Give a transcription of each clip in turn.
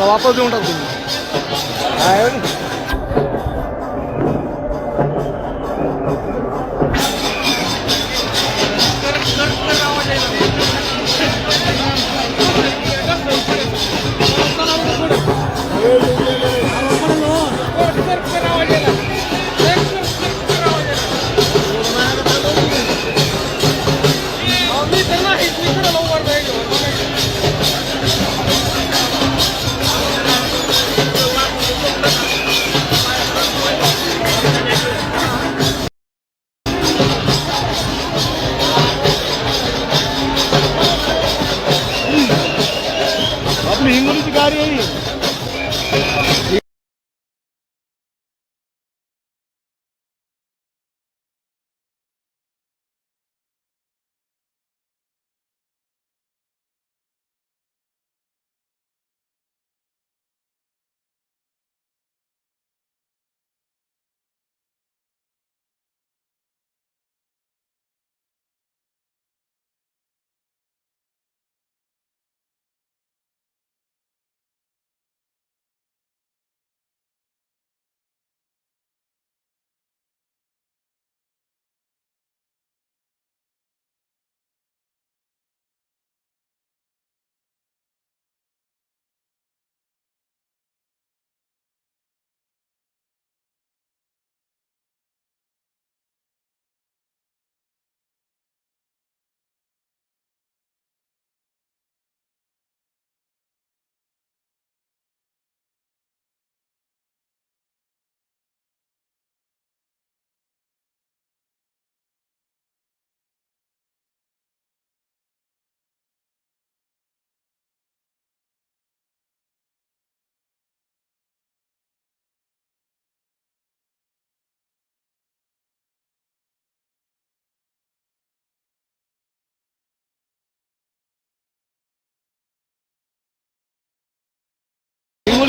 चला वापस देऊन टाकतो मी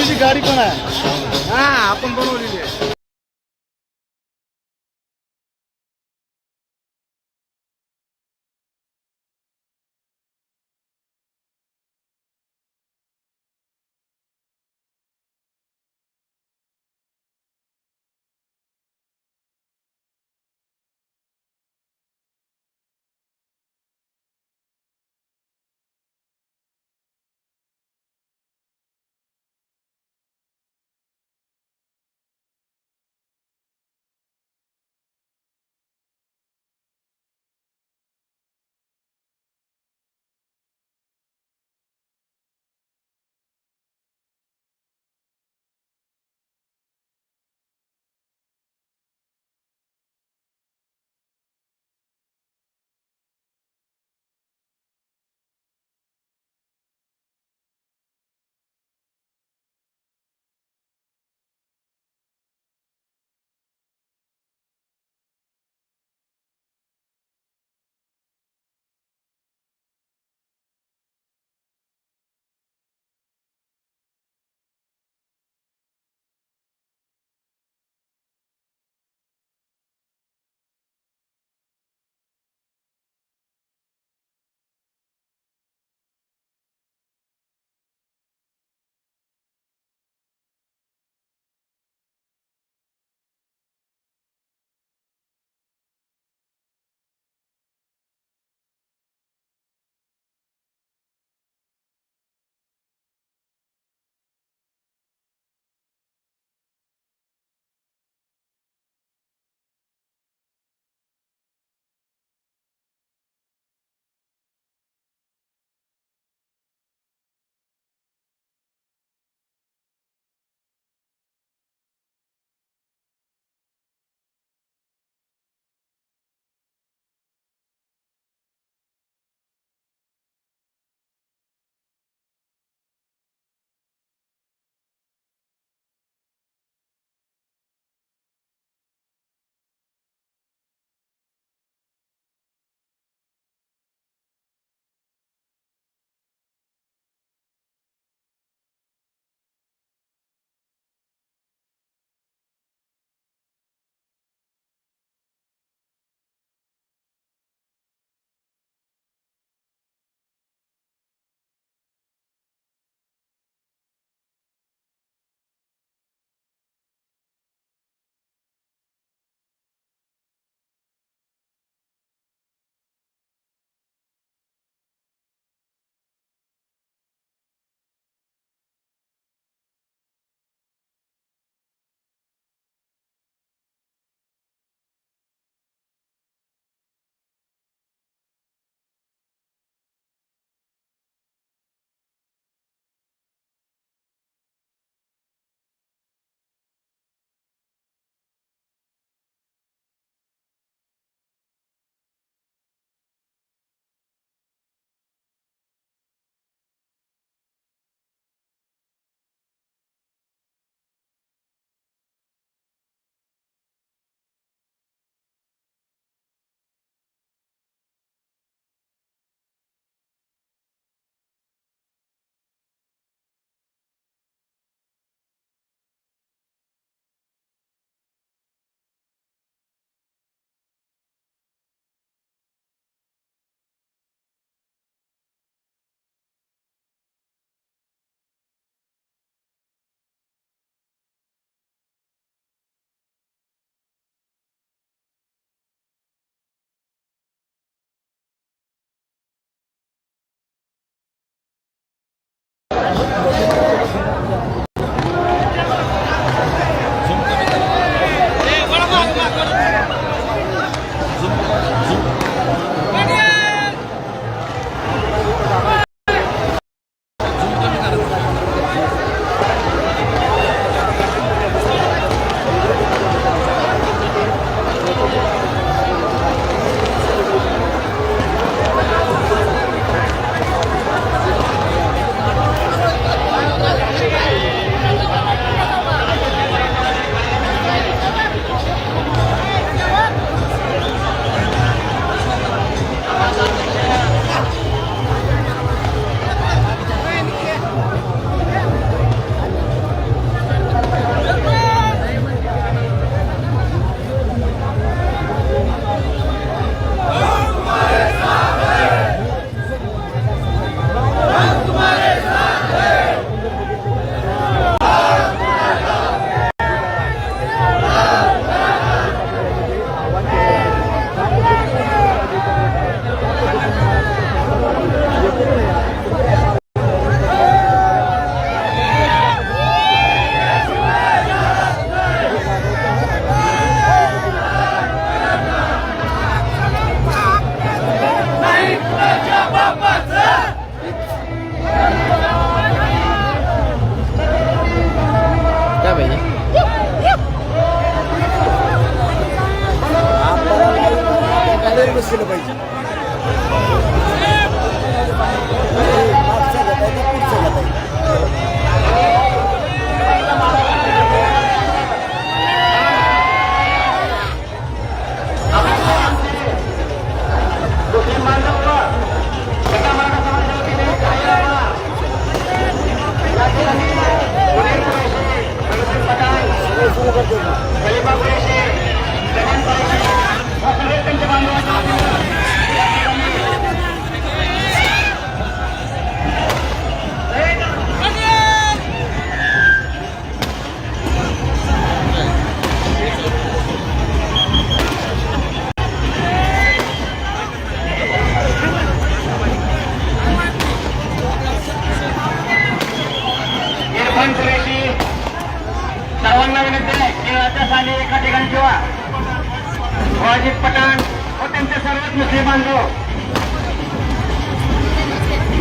हिंगोलीची गाडी पण आहे. हा आपण बनवलेली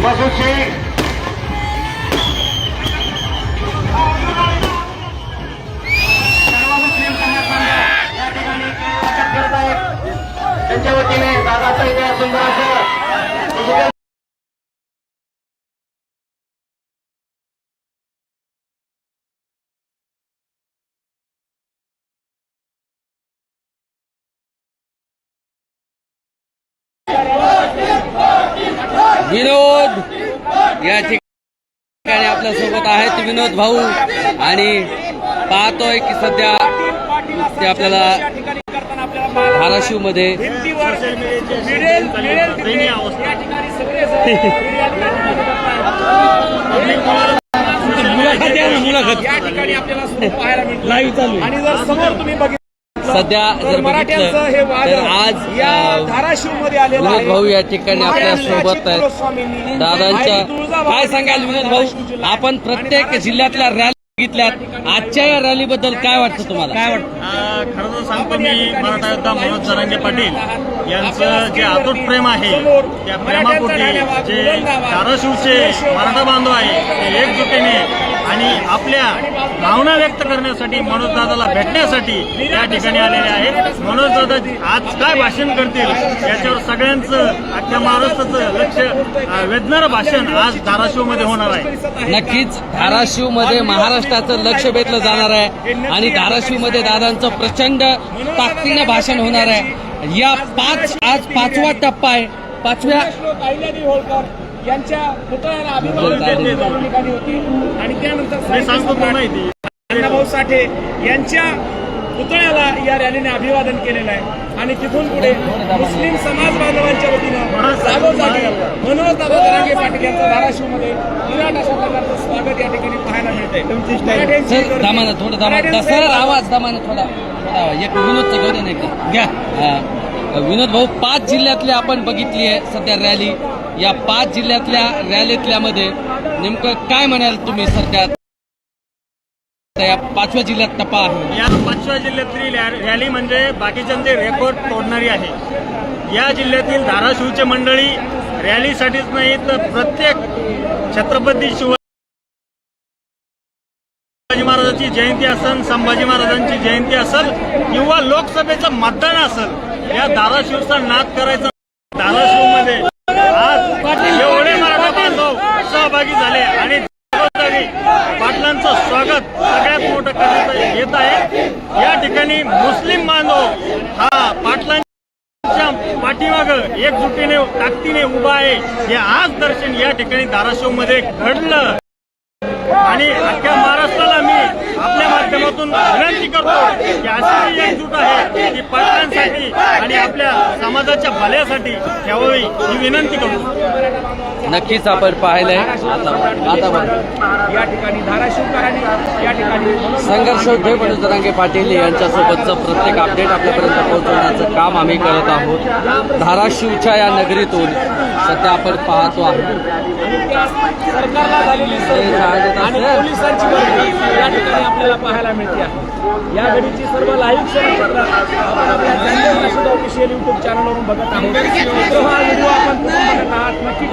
मसूद शेख सर्व मुस्लिम समाज बांधव या ठिकाणी त्यांच्या वतीने सुंदर विनोद या ठिकाणी आपल्यासोबत आहेत विनोद भाऊ आणि पाहतोय की सध्या ते आपल्याला धाराशिवमध्ये मुलाखत या ठिकाणी आपल्याला सुरू पाहायला मिळतं लाईव्ह चालू आहे. आणि जर समोर तुम्ही बघितलं सध्या तर जर मराठ्यांचं हे बघितलं तर आज या अं, धाराशिवमध्ये आलेलं विनोद आहे. भाऊ या ठिकाणी आपल्यासोबत आहेत. दादांच्या काय सांगाल विनोद भाऊ? आपण प्रत्येक जिल्ह्यातल्या रॅली बघितल्यात. आजच्या या रॅली बद्दल काय वाटतं तुम्हाला? काय वाटतं? खरं तर सांगतो मी मराठा योद्धा मनोज जरांगे पाटील यांचं जे अतूट प्रेम आहे त्या प्रेमापोटी जे धाराशिवचे मराठा बांधव आहे ते एकजुटीने आणि आपल्या भावना व्यक्त करण्यासाठी मनोजदादाला भेटण्यासाठी या ठिकाणी आलेले आहेत. मनोजदादा आज काय भाषण करतील याच्यावर सगळ्यांचं अख्ख्या महाराष्ट्राचं लक्ष आ, वेधणारं भाषण आज धाराशिवमध्ये होणार आहे. नक्कीच धाराशिवमध्ये महाराष्ट्राचं लक्ष वेधलं जाणार आहे आणि धाराशिवमध्ये दादांचं प्रचंड ताकदीनं भाषण होणार आहे. या पाच आज पाचवा टप्पा आहे. पाचव्या यांच्या पुतळ्याला अभिवादन निघाली होती. आणि त्यानंतर अण्णाभाऊ साठे यांच्या पुतळ्याला या रॅलीने अभिवादन केलेलं आहे. आणि तिथून पुढे मुस्लिम समाज बांधवांच्या वतीनं जागोजागी मनोज दादा जरांगे पाटील यांचं धाराशिवमध्ये विराट अशा प्रकारचं स्वागत या ठिकाणी पाहायला मिळतंय. आवाज दामानं थोडा. एक विनोदचं घेऊ दे नाही का? घ्या. हा. विनोद भाऊ पाच जिल्ह्यातल्या आपण बघितली आहे सध्या रॅली. या पाच जिल्ह्यातल्या रॅलीतल्या मध्ये नेमकं काय म्हणाल तुम्ही सध्या या पाचव्या जिल्ह्यात टप्पा आहे. या पाचव्या जिल्ह्यातली रॅली म्हणजे बाकीच्यांचे रेकॉर्ड तोडणारी आहे. या जिल्ह्यातील धाराशिवचे मंडळी रॅलीसाठीच नाही तर प्रत्येक छत्रपती शिवाजी महाराजांची जयंती असेल संभाजी महाराजांची जयंती असेल किंवा लोकसभेचं मतदान असेल या धाराशिवचा नाद करायचा धाराशिवमध्ये. एवढे मराठा बांधव सहभागी झाले आणि पाटलांचं स्वागत सगळ्यात मोठं करण्यात येत आहे. या ठिकाणी मुस्लिम बांधव हा पाटलांच्या पाठीमाग एकजुटीने ताकदीने उभा आहे. हे आज दर्शन या ठिकाणी धाराशिवमध्ये घडलं. आणि अख्ख्या महाराष्ट्राला माध्यमातून विनंती करतो की अशी जी एकजूट आहे ती पाटलांसाठी आणि आपल्या समाजाच्या भल्यासाठी ठेवावी ही विनंती करतो नक्कीच आपण पाहिलंय. आता आता बघा या ठिकाणी धाराशिवकरांनी या ठिकाणी संघर्ष उद्धव बळीजरांगे पाटील यांच्यासोबतचं प्रत्येक अपडेट आपल्यापर्यंत पोहोचवण्याचं काम आम्ही करत आहोत. धाराशिवच्या या नगरीतून सध्या आपण पाहतो आहोत. सरकारला झालेली आणि पोलिसांची या ठिकाणी आपल्याला पाहायला मिळते. आहे या घडीची सर्व लाईव्ह आपण आपल्या ऑफिशियल युट्यूब चॅनलवरून बघत आहोत. तर हा व्हिडिओ आपण बघत आहात? नक्की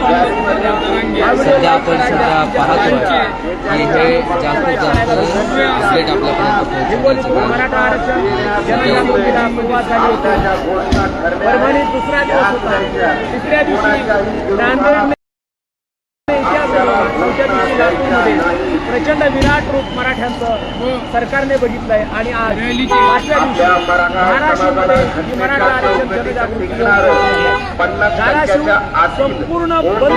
सध्या आपण सध्या पाहतोय. की हे जास्तीत जास्त अपडेट आपल्यापर्यंत मराठा आरक्षण जनजागृतीला सुरुवात झाली होती. परभणीत दुसरा दिवस होता. तिसऱ्या दिवशी नांदेड प्रचंड विराट रूप मराठ्यांचं सरकारने बघितलंय आणि आज पाचव्या दिवशी धाराशिवमध्ये ही मराठा आरक्षण जनजागृती धाराशिव संपूर्ण बंद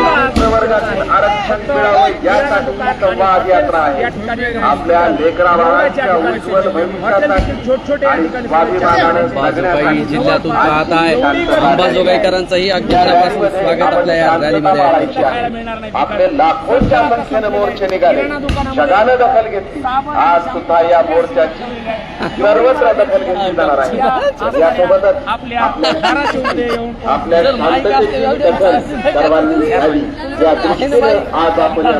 ही जिल्ह्यातून पाहत आहे. अंबाजोगाईकरांचंही अगदी मनापासून स्वागत आपल्या या रॅलीमध्ये आहे. आपले लाखोच्या संख्येने मोर्चे निघाले. जगानं दखल घेतली. आज सुद्धा या मोर्चाची सर्वत्र दखल घेतली जाणार आहे. यासोबतच आपल्या शांततेची दखल सर्वांनी घ्यावी. या दृष्टीने आज आपण या